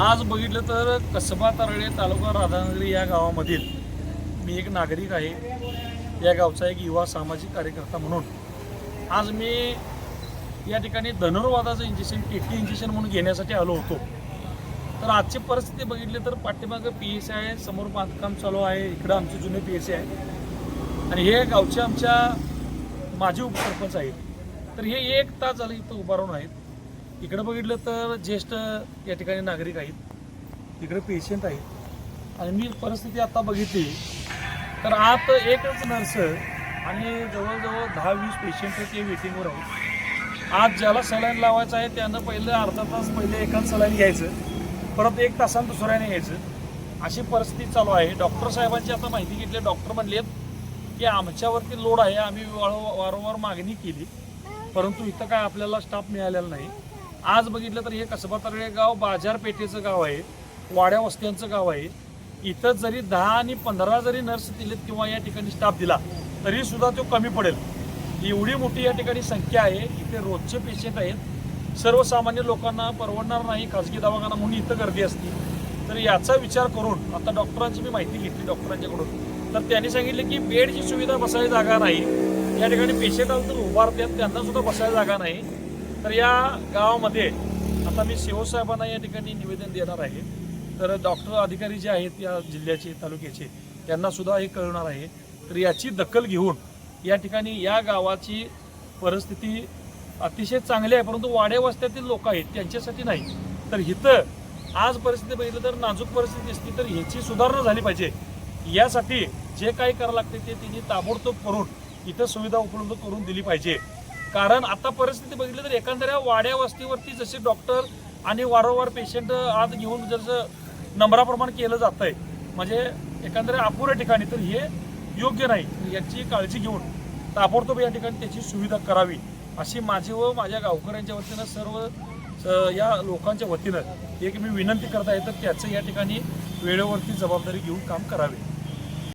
आज बघितलं तर कसबा तरळे तालुका राधानगरी या गावामधील मी एक नागरिक आहे. या गावचा एक युवा सामाजिक कार्यकर्ता म्हणून. आज मी या ठिकाणी धनुर्वादाचं इंजेक्शन के टी इंजेक्शन म्हणून घेण्यासाठी आलो होतो. तर आजची परिस्थिती बघितली तर पाठीमागं पी एस आहे समोर बांधकाम चालू आहे इकडं आमचे जुने पी एस आहे. आणि हे गावचे आमच्या माजी उपसरपंच आहेत. तर हे एक तास झालं इथं उभारून आहेत. इकडं बघितलं तर ज्येष्ठ या ठिकाणी नागरिक आहेत. तिकडे पेशंट आहेत. आणि मी परिस्थिती आता बघितली. तर आत एकच नर्स आणि जवळजवळ दहा वीस पेशंट ते वेटिंगवर आहेत. आज ज्याला सलाईन लावायचं आहे त्यानं पहिलं अर्धा तास पहिले एकाच सलाईन घ्यायचं. परत एक तासानं दुसऱ्याने घ्यायचं. अशी परिस्थिती चालू आहे. डॉक्टर साहेबांची आता माहिती घेतली. डॉक्टर म्हणलेत की आमच्यावरती लोड आहे. आम्ही वारंवार मागणी केली. परंतु इथं काय आपल्याला स्टाफ मिळालेला नाही. आज बघितलं तर हे कसबा तर्डे गाव बाजारपेठेचं गाव आहे वाड्या वस्त्यांचं गाव आहे. इथं जरी दहा आणि पंधरा जरी नर्स दिलेत किंवा या ठिकाणी स्टाफ दिला तरी सुद्धा तो कमी पडेल. एवढी मोठी या ठिकाणी संख्या आहे इथे रोजचे पेशंट आहेत. सर्वसामान्य लोकांना परवडणार नाही खाजगी दवाखाना म्हणून इथं गर्दी असते. तर याचा विचार करून आता डॉक्टरांची मी माहिती घेतली डॉक्टरांच्याकडून तर त्यांनी सांगितले की बेडची सुविधा बसायला जागा नाही. या ठिकाणी पेशंट आलं तर उभारतात त्यांना सुद्धा बसायला जागा नाही. तर या गावामध्ये आता मी शिवसाहेबांना या ठिकाणी निवेदन देणार आहे. तर डॉक्टर अधिकारी जे आहेत या जिल्ह्याचे तालुक्याचे त्यांना सुद्धा हे कळवणार आहे. तर याची दखल घेऊन या ठिकाणी या गावाची परिस्थिती अतिशय चांगली आहे परंतु वाड्या वस्त्यातील लोक आहेत त्यांच्यासाठी नाही. तर इथं आज परिस्थिती बघितलं तर नाजूक परिस्थिती दिसते तर ह्याची सुधारणा झाली पाहिजे. यासाठी जे काही करावं लागते ते तिने ताबडतोब करून इथं सुविधा उपलब्ध करून दिली पाहिजे. कारण आता परिस्थिती बघितली तर एकंदऱ्या वाड्या वस्तीवरती जसे डॉक्टर आणि वारंवार पेशंट आज घेऊन जसं नंबराप्रमाणे केलं जात आहे म्हणजे एकंदऱ्या अपुऱ्या ठिकाणी तर हे योग्य नाही. याची काळजी घेऊन ताबडतोब या ठिकाणी त्याची सुविधा करावी अशी माझी व माझ्या गावकऱ्यांच्या वतीनं सर्व या लोकांच्या वतीनं एक मी विनंती करत आहे तर त्याचं या ठिकाणी वेळेवरती जबाबदारी घेऊन काम करावे.